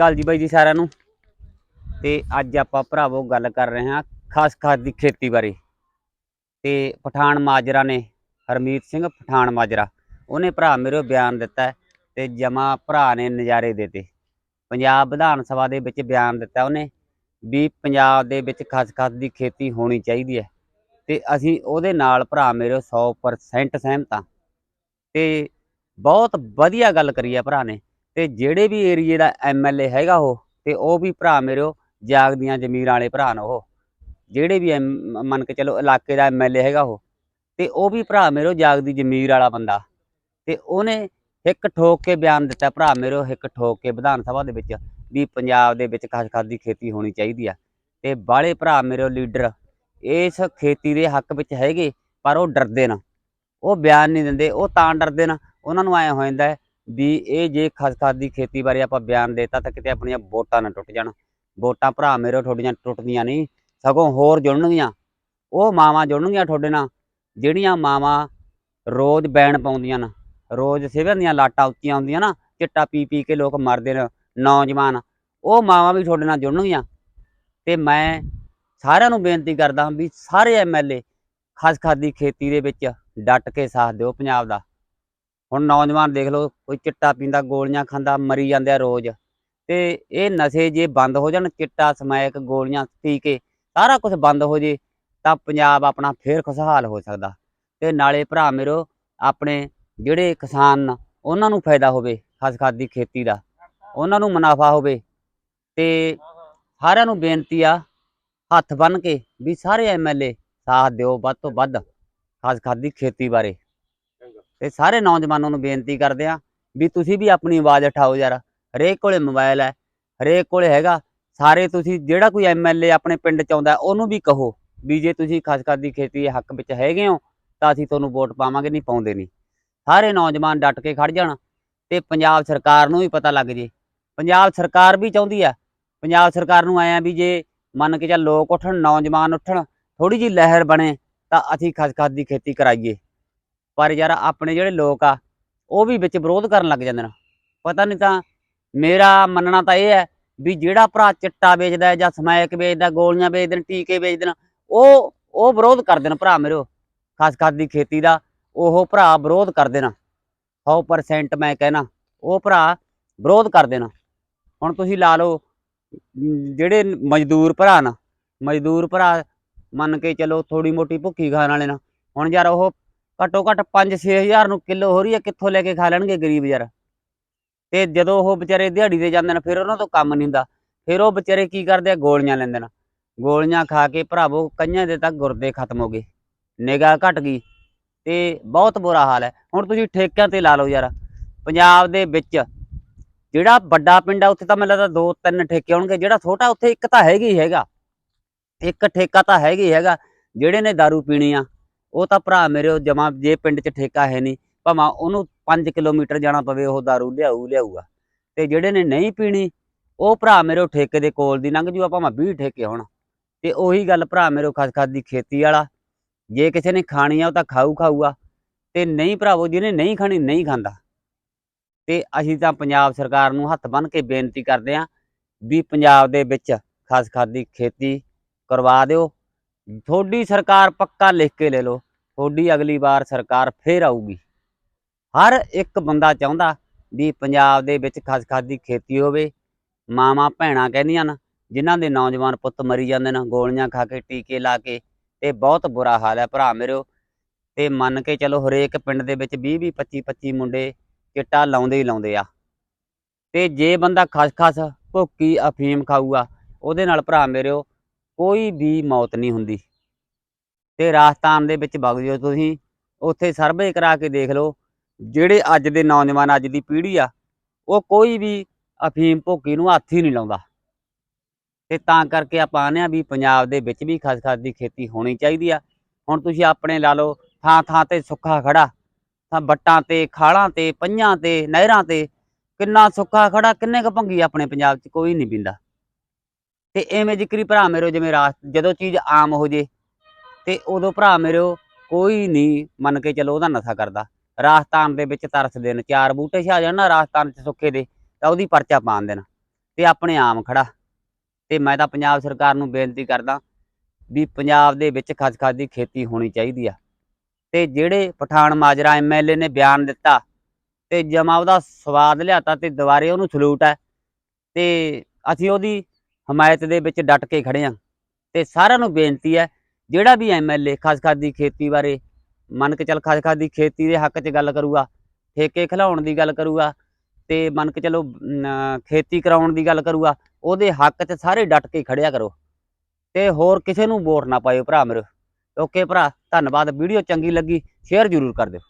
ਕਾਲ ਜੀ ਬਾਈ ਜੀ ਸਾਰਿਆਂ ਨੂੰ। ਤੇ ਅੱਜ ਆਪਾਂ ਭਰਾਵੋ ਗੱਲ ਕਰ ਰਹੇ ਹਾਂ ਖਾਸ ਖਾਸ ਦੀ ਖੇਤੀ ਬਾਰੇ। ਤੇ ਪਠਾਨ ਮਾਜਰਾ ਨੇ, ਹਰਮੀਤ ਸਿੰਘ ਪਠਾਨ ਮਾਜਰਾ, ਉਹਨੇ ਭਰਾ ਮੇਰੇ ਬਿਆਨ ਦਿੱਤਾ ਹੈ ਤੇ ਜਮਾ ਭਰਾ ਨੇ ਨਜ਼ਾਰੇ ਦਿੱਤੇ। ਪੰਜਾਬ ਵਿਧਾਨ ਸਭਾ ਦੇ ਵਿੱਚ ਬਿਆਨ ਦਿੱਤਾ ਉਹਨੇ ਵੀ ਪੰਜਾਬ ਦੇ ਵਿੱਚ ਖਾਸ ਖਾਸ ਦੀ ਖੇਤੀ ਹੋਣੀ ਚਾਹੀਦੀ ਹੈ। ਤੇ ਅਸੀਂ ਉਹਦੇ ਨਾਲ ਭਰਾ ਮੇਰੇ 100% ਸਹਿਮਤ ਹਾਂ। ਤੇ ਬਹੁਤ ਵਧੀਆ ਗੱਲ ਕਰੀ ਹੈ ਭਰਾ ਨੇ। ਤੇ ਜਿਹੜੇ ਵੀ ਏਰੀਏ ਦਾ ਐਮਐਲਏ ਹੈਗਾ ਉਹ, ਤੇ ਉਹ ਵੀ ਭਰਾ ਮੇਰਿਓ ਜਾਗਦੀਆਂ ਜ਼ਮੀਰਾਂ ਵਾਲੇ ਭਰਾ ਨੇ ਉਹ। ਜਿਹੜੇ ਵੀ ਐਮ- ਮੰਨ ਕੇ ਚਲੋ ਇਲਾਕੇ ਦਾ ਐਮਐਲਏ ਹੈਗਾ ਉਹ, ਤੇ ਉਹ ਵੀ ਭਰਾ ਮੇਰਿਓ ਜਾਗਦੀ ਜ਼ਮੀਰ ਵਾਲਾ ਬੰਦਾ। ਤੇ ਉਹਨੇ ਇੱਕ ਠੋਕ ਕੇ ਬਿਆਨ ਦਿੱਤਾ ਭਰਾ ਮੇਰਿਓ ਇੱਕ ਠੋਕ ਕੇ ਵਿਧਾਨ ਸਭਾ ਦੇ ਵਿੱਚ, ਵੀ ਪੰਜਾਬ ਦੇ ਵਿੱਚ ਖਾਸ ਖਾਸ ਦੀ ਖੇਤੀ ਹੋਣੀ ਚਾਹੀਦੀ ਆ। ਤੇ ਬਾਲੇ ਭਰਾ ਮੇਰਿਓ ਲੀਡਰ, ਇਸ ਖੇਤੀ ਦੇ ਹੱਕ ਵਿੱਚ ਹੈਗੇ, ਪਰ ਉਹ ਡਰਦੇ ਨਾ। ਉਹ ਬਿਆਨ ਨਹੀਂ ਦਿੰਦੇ, ਉਹ ਤਾਂ ਡਰਦੇ ਨਾ। ਉਹਨਾਂ ਨੂੰ ਐ ਹੋ ਜਾਂਦਾ ਵੀ ਇਹ ਜੇ ਖਾਸ ਦੀ ਖੇਤੀ ਬਾਰੇ ਆਪਾਂ ਬਿਆਨ ਦੇਤਾ ਤਾਂ ਕਿਤੇ ਆਪਣੀਆਂ ਵੋਟਾਂ ਨਾ ਟੁੱਟ ਜਾਣ। ਵੋਟਾਂ ਭਰਾ ਮੇਰੇ ਤੁਹਾਡੀਆਂ ਟੁੱਟਦੀਆਂ ਨਹੀਂ, ਸਗੋਂ ਹੋਰ ਜੁੜਨਗੀਆਂ। ਉਹ ਮਾਵਾਂ ਜੁੜਨਗੀਆਂ ਤੁਹਾਡੇ ਨਾਲ, ਜਿਹੜੀਆਂ ਮਾਵਾਂ ਰੋਜ਼ ਬੈਣ ਪਾਉਂਦੀਆਂ ਨੇ, ਰੋਜ਼ ਸਿਵਰ ਦੀਆਂ ਲਾਟਾਂ ਉੱਚੀਆਂ ਹੁੰਦੀਆਂ ਨਾ, ਚਿੱਟਾ ਪੀ ਪੀ ਕੇ ਲੋਕ ਮਰਦੇ ਨੇ, ਨੌਜਵਾਨ, ਉਹ ਮਾਵਾਂ ਵੀ ਤੁਹਾਡੇ ਨਾਲ ਜੁੜਨਗੀਆਂ। ਤੇ ਮੈਂ ਸਾਰਿਆਂ ਨੂੰ ਬੇਨਤੀ ਕਰਦਾ ਹਾਂ ਵੀ ਸਾਰੇ ਐਮਐਲਏ ਖਾਸ ਖਾਸ ਦੀ ਖੇਤੀ ਦੇ ਵਿੱਚ ਡਟ ਕੇ ਸਾਥ ਦਿਓ ਪੰਜਾਬ ਦਾ। ਹੁਣ ਨੌਜਵਾਨ ਦੇਖ ਲਓ, ਕੋਈ ਚਿੱਟਾ ਪੀਂਦਾ, ਗੋਲੀਆਂ ਖਾਂਦਾ, ਮਰੀ ਜਾਂਦੇ ਆ ਰੋਜ਼। ਤੇ ਇਹ ਨਸ਼ੇ ਜੇ ਬੰਦ ਹੋ ਜਾਣ, ਚਿੱਟਾ, ਸਮੈਕ, ਗੋਲੀਆਂ ਟੀਕੇ ਸਾਰਾ ਕੁਝ ਬੰਦ ਹੋ ਜੇ, ਤਾਂ ਪੰਜਾਬ ਆਪਣਾ ਫੇਰ ਖੁਸ਼ਹਾਲ ਹੋ ਸਕਦਾ। ਤੇ ਨਾਲੇ ਭਰਾ ਮੇਰੋ, ਆਪਣੇ ਜਿਹੜੇ ਕਿਸਾਨ ਉਹਨਾਂ ਨੂੰ ਫਾਇਦਾ ਹੋਵੇ ਖਾਸ ਖਾਸ ਦੀ ਖੇਤੀ ਦਾ। ਉਹਨਾਂ ਨੂੰ ਮੁਨਾਫਾ ਹੋਵੇ। ਤੇ ਸਾਰਿਆਂ ਨੂੰ ਬੇਨਤੀ ਆ, ਹੱਥ ਬੰਨ ਕੇ ਵੀ ਸਾਰੇ ਐਮਐਲਏ ਸਾਥ ਦਿਓ, ਵੱਧ ਤੋਂ ਵੱਧ ਖਾਸ ਖਾਸ ਦੀ ਖੇਤੀ ਬਾਰੇ। ਤੇ ਸਾਰੇ ਨੌਜਵਾਨਾਂ ਨੂੰ ਬੇਨਤੀ ਕਰਦੇ ਆ ਵੀ ਤੁਸੀਂ ਵੀ ਆਪਣੀ ਆਵਾਜ਼ ਉਠਾਓ ਯਾਰ, ਹਰੇਕ ਕੋਲੇ ਮੋਬਾਈਲ ਹੈ, ਹਰੇਕ ਕੋਲੇ ਹੈਗਾ, ਸਾਰੇ ਤੁਸੀਂ ਜਿਹੜਾ ਕੋਈ ਐਮਐਲਏ ਆਪਣੇ ਪਿੰਡ ਚ ਆਉਂਦਾ, ਉਹਨੂੰ ਵੀ ਕਹੋ ਵੀ ਜੇ ਤੁਸੀਂ ਖਾਸ ਦੀ ਖੇਤੀ ਦੇ ਹੱਕ ਵਿੱਚ ਹੈਗੇ ਹੋ, ਤਾਂ ਅਸੀਂ ਤੁਹਾਨੂੰ ਵੋਟ ਪਾਵਾਂਗੇ ਨਹੀਂ, ਪਾਉਂਦੇ ਨਹੀਂ। ਸਾਰੇ ਨੌਜਵਾਨ ਡਟ ਕੇ ਖੜ ਜਾਣ ਤੇ ਪੰਜਾਬ ਸਰਕਾਰ ਨੂੰ ਵੀ ਪਤਾ ਲੱਗ ਜੇ। ਪੰਜਾਬ ਸਰਕਾਰ ਵੀ ਚਾਹੁੰਦੀ ਆ ਪੰਜਾਬ ਸਰਕਾਰ ਨੂੰ ਆਇਆ ਵੀ ਜੇ ਮੰਨ ਕੇ ਚੱਲ ਲੋਕ ਉੱਠਣ, ਨੌਜਵਾਨ ਉੱਠਣ ਥੋੜੀ ਜਿਹੀ ਲਹਿਰ ਬਣੇ, ਤਾਂ ਅਸੀਂ ਖਾਸ ਦੀ ਖੇਤੀ ਕਰਾਈਏ। ਪਰ ਯਾਰ ਆਪਣੇ ਜਿਹੜੇ ਲੋਕ ਆ, ਉਹ ਵੀ ਵਿੱਚ ਵਿਰੋਧ ਕਰਨ ਲੱਗ ਜਾਂਦੇ ਨੇ। ਪਤਾ ਨਹੀਂ ਤਾਂ ਮੇਰਾ ਮੰਨਣਾ ਤਾਂ ਇਹ ਹੈ ਵੀ ਜਿਹੜਾ ਭਰਾ ਚਿੱਟਾ ਵੇਚਦਾ ਜਾਂ ਸਮੈਕ ਵੇਚਦਾ, ਗੋਲੀਆਂ ਵੇਚਦੇ ਨੇ, ਟੀਕੇ ਵੇਚਦੇ ਨੇ, ਉਹ ਉਹ ਵਿਰੋਧ ਕਰਦੇ ਨੇ ਭਰਾ ਮੇਰੇ। ਖਾਸ ਖਾਸ ਦੀ ਖੇਤੀ ਦਾ ਉਹ ਭਰਾ ਵਿਰੋਧ ਕਰਦੇ ਨੇ। 100% ਮੈਂ ਕਹਿਣਾ, ਉਹ ਭਰਾ ਵਿਰੋਧ ਕਰਦੇ ਨੇ। ਹੁਣ ਤੁਸੀਂ ਲਾ ਲਓ, ਜਿਹੜੇ ਮਜ਼ਦੂਰ ਭਰਾ ਨਾ, ਮਜ਼ਦੂਰ ਭਰਾ ਮੰਨ ਕੇ ਚਲੋ ਥੋੜੀ ਮੋਟੀ ਭੁੱਖੀ ਖਾਣ ਵਾਲੇ ਨਾ। ਹੁਣ ਯਾਰ ਉਹ ਘੱਟੋ ਘੱਟ 5-6000 ਨੂੰ ਕਿਲੋ ਹੋ ਰਹੀ ਹੈ ਕਿੱਥੋਂ ਲੈ ਕੇ ਖਾ ਲੈਣਗੇ ਗਰੀਬ ਯਾਰ। ਤੇ ਜਦੋਂ ਉਹ ਵਿਚਾਰੇ ਦਿਹਾੜੀ ਤੇ ਜਾਂਦੇ ਨੇ, ਫਿਰ ਉਹਨਾਂ ਤੋਂ ਕੰਮ ਨਹੀਂ ਹੁੰਦਾ। ਫਿਰ ਉਹ ਵਿਚਾਰੇ ਕੀ ਕਰਦੇ ਆ? ਗੋਲੀਆਂ ਲੈਂਦੇ ਨੇ। ਗੋਲੀਆਂ ਖਾ ਕੇ ਭਰਾਵੋ, ਕਈਆਂ ਦੇ ਤੱਕ ਗੁਰਦੇ ਖਤਮ ਹੋ ਗਏ। ਨਿਗਾਹ ਘਟ ਗਈ ਤੇ ਬਹੁਤ ਬੁਰਾ ਹਾਲ ਹੈ। ਹੁਣ ਤੁਸੀਂ ਠੇਕਿਆਂ ਤੇ ਲਾ ਲਓ ਯਾਰ। ਪੰਜਾਬ ਦੇ ਵਿੱਚ ਜਿਹੜਾ ਵੱਡਾ ਪਿੰਡ ਆ, ਉੱਥੇ ਤਾਂ ਮੈਨੂੰ ਲੱਗਦਾ ਦੋ ਤਿੰਨ ਠੇਕੇ ਹੋਣਗੇ। ਜਿਹੜਾ ਛੋਟਾ, ਉੱਥੇ ਇੱਕ ਤਾਂ ਹੈਗੀ ਹੈਗਾ। ਇੱਕ ਠੇਕਾ ਤਾਂ ਹੈਗੀ ਹੈਗਾ। ਜਿਹੜੇ ਨੇ दारू ਪੀਣੀ ਆ ਉਹ ਤਾਂ ਭਰਾ ਮੇਰੇ, ਉਹ ਜਮਾ ਜੇ ਪਿੰਡ 'ਚ ਠੇਕਾ ਹੈ ਨਹੀਂ, ਭਾਵੇਂ ਉਹਨੂੰ 5 ਕਿਲੋਮੀਟਰ ਜਾਣਾ ਪਵੇ, ਉਹ दारू ਲਿਆਊ, ਲਿਆਊਗਾ। ਤੇ ਜਿਹੜੇ ਨੇ ਨਹੀਂ ਪੀਣੀ, ਉਹ ਭਰਾ ਮੇਰੇ ਉਹ ਠੇਕੇ ਦੇ ਕੋਲ ਦੀ ਲੰਘ ਜੂਗਾ, ਭਾਵੇਂ 20 ਠੇਕੇ ਹੋਣ। ਤੇ ਉਹੀ ਗੱਲ ਭਰਾ ਮੇਰੇ ਉਹ ਖਸ ਖਸ ਦੀ ਖੇਤੀ ਵਾਲਾ, ਜੇ ਕਿਸੇ ਨੇ ਖਾਣੀ ਆ, ਉਹ ਤਾਂ ਖਾਊ ਖਾਊਗਾ। ਤੇ ਨਹੀਂ ਭਰਾਵੋ, ਜਿਹਨੇ ਨਹੀਂ ਖਾਣੀ, ਨਹੀਂ ਖਾਂਦਾ। ਤੇ ਅਸੀਂ ਤਾਂ ਪੰਜਾਬ ਸਰਕਾਰ ਨੂੰ ਹੱਥ ਬੰਨ੍ਹ ਕੇ ਬੇਨਤੀ ਕਰਦੇ ਆਂ ਵੀ ਪੰਜਾਬ ਦੇ ਵਿੱਚ ਖਾਸ ਖਾਸ ਦੀ ਖੇਤੀ ਕਰਵਾ ਦਿਓ। ਤੁਹਾਡੀ ਸਰਕਾਰ ਪੱਕਾ ਲਿਖ ਕੇ ਲੈ ਲਓ, ਤੁਹਾਡੀ ਅਗਲੀ ਵਾਰ ਸਰਕਾਰ ਫੇਰ ਆਊਗੀ। ਹਰ ਇੱਕ ਬੰਦਾ ਚਾਹੁੰਦਾ ਵੀ ਪੰਜਾਬ ਦੇ ਵਿੱਚ ਖਸਖਸ ਦੀ ਖੇਤੀ ਹੋਵੇ। ਮਾਵਾਂ ਭੈਣਾਂ ਕਹਿੰਦੀਆਂ ਨੇ, ਜਿਨ੍ਹਾਂ ਦੇ ਨੌਜਵਾਨ ਪੁੱਤ ਮਰੀ ਜਾਂਦੇ ਨੇ, ਗੋਲੀਆਂ ਖਾ ਕੇ, ਟੀਕੇ ਲਾ ਕੇ, ਤੇ ਬਹੁਤ ਬੁਰਾ ਹਾਲ ਹੈ ਭਰਾ ਮੇਰਿਓ ਤੇ ਮੰਨ ਕੇ ਚਲੋ ਹਰੇਕ ਪਿੰਡ ਦੇ ਵਿੱਚ 20 20 25 25 ਮੁੰਡੇ ਚਿੱਟਾ ਲਾਉਂਦੇ ਹੀ ਲਾਉਂਦੇ ਆ। ਤੇ ਜੇ ਬੰਦਾ ਖਸਖਸ, ਭੁੱਕੀ, ਅਫੀਮ ਖਾਊਗਾ, ਉਹਦੇ ਨਾਲ ਭਰਾ ਮੇਰਿਓ ਕੋਈ ਵੀ ਮੌਤ ਨਹੀਂ ਹੁੰਦੀ। ਤੇ ਰਾਜਸਥਾਨ ਦੇ ਵਿੱਚ ਵਗ ਜਿਓ ਤੁਸੀਂ, ਉੱਥੇ ਸਰਵੇ ਕਰਾ ਕੇ ਦੇਖ ਲਓ, ਜਿਹੜੇ ਅੱਜ ਦੇ ਨੌਜਵਾਨ, ਅੱਜ ਦੀ ਪੀੜ੍ਹੀ ਆ, ਉਹ ਕੋਈ ਵੀ ਅਫੀਮ ਭੋਕੀ ਨੂੰ ਹੱਥ ਹੀ ਨਹੀਂ ਲਾਉਂਦਾ। ਤੇ ਤਾਂ ਕਰਕੇ ਆਪਾਂ ਆਨੇ ਆ ਵੀ ਪੰਜਾਬ ਦੇ ਵਿੱਚ ਵੀ ਖਸਖਸ ਦੀ ਖੇਤੀ ਹੋਣੀ ਚਾਹੀਦੀ ਆ। ਹੁਣ ਤੁਸੀਂ ਆਪਣੇ ਲਾ ਲਓ ਥਾਂ ਥਾਂ ਤੇ ਸੁੱਖਾ ਖੜਾ ਤਾਂ ਬੱਟਾਂ ਤੇ, ਖਾਲਾਂ ਤੇ, ਪਈਆਂ ਤੇ, ਨਹਿਰਾਂ ਤੇ, ਕਿੰਨਾ ਸੁੱਖਾ ਖੜਾ ਕਿੰਨੇ ਕੁ ਭੰਗੀ ਆਪਣੇ ਪੰਜਾਬ 'ਚ ਕੋਈ ਨਹੀਂ ਪੀਂਦਾ। ਤੇ ਐਵੇਂ ਜ਼ਿਕਰੀ ਭਰਾ ਮੇਰੋ ਜਿਵੇਂ ਰਾਤ ਜਦੋਂ ਚੀਜ਼ ਆਮ ਹੋ ਜੇ, ਤੇ ਉਦੋਂ ਭਰਾ ਮੇਰੋ ਕੋਈ ਨਹੀਂ ਮੰਨ ਕੇ ਚਲੋ ਉਹਦਾ ਨਸ਼ਾ ਕਰਦਾ। ਰਾਜਸਥਾਨ ਦੇ ਵਿੱਚ ਤਰਸਦੇ ਨੇ ਚਾਰ ਬੂਟੇ ਛਾ ਜਾਣ ਨਾ ਰਾਜਸਥਾਨ 'ਚ ਸੁੱਕੇ ਦੇ, ਤਾਂ ਉਹਦੀ ਪਰਚਾ ਪਾਣ ਦੇਣ, ਤੇ ਆਪਣੇ ਆਮ ਖੜਾ। ਤੇ ਮੈਂ ਤਾਂ ਪੰਜਾਬ ਸਰਕਾਰ ਨੂੰ ਬੇਨਤੀ ਕਰਦਾ ਵੀ ਪੰਜਾਬ ਦੇ ਵਿੱਚ ਖਸਖਸ ਦੀ ਖੇਤੀ ਹੋਣੀ ਚਾਹੀਦੀ ਆ। ਤੇ ਜਿਹੜੇ ਪਠਾਨ ਮਾਜਰਾ ਐਮਐਲਏ ਨੇ ਬਿਆਨ ਦਿੱਤਾ, ਤੇ ਜਮਾ ਉਹਦਾ ਸਵਾਦ ਲਿਆਤਾ ਤੇ ਦੁਬਾਰੇ ਉਹਨੂੰ ਸਲੂਟ ਹੈ ਤੇ ਅਸੀਂ ਉਹਦੀ ਹਮਾਇਤ ਦੇ ਵਿੱਚ ਡਟ ਕੇ ਖੜੇ ਹਾਂ ਤੇ ਸਾਰਿਆਂ ਨੂੰ ਬੇਨਤੀ ਹੈ, ਜਿਹੜਾ ਵੀ ਐਮਐਲਏ ਖਸਖਸ ਦੀ ਖੇਤੀ ਬਾਰੇ ਮੰਨ ਕੇ ਚੱਲ ਖਸਖਸ ਦੀ ਖੇਤੀ ਦੇ ਹੱਕ 'ਚ ਗੱਲ ਕਰੂਗਾ, ਠੇਕੇ ਖਿਲਾਉਣ ਦੀ ਗੱਲ ਕਰੂਗਾ, ਤੇ ਮੰਨ ਕੇ ਚਲੋ ਖੇਤੀ ਕਰਾਉਣ ਦੀ ਗੱਲ ਕਰੂਗਾ, ਉਹਦੇ ਹੱਕ 'ਚ ਸਾਰੇ ਡਟ ਕੇ ਖੜਿਆ ਕਰੋ। ਤੇ ਹੋਰ ਕਿਸੇ ਨੂੰ ਵੋਟ ਨਾ ਪਾਇਓ ਭਰਾ ਮੇਰੇ। ਓਕੇ ਭਰਾ, ਧੰਨਵਾਦ। ਵੀਡੀਓ ਚੰਗੀ ਲੱਗੀ, ਸ਼ੇਅਰ ਜ਼ਰੂਰ ਕਰ ਦਿਓ।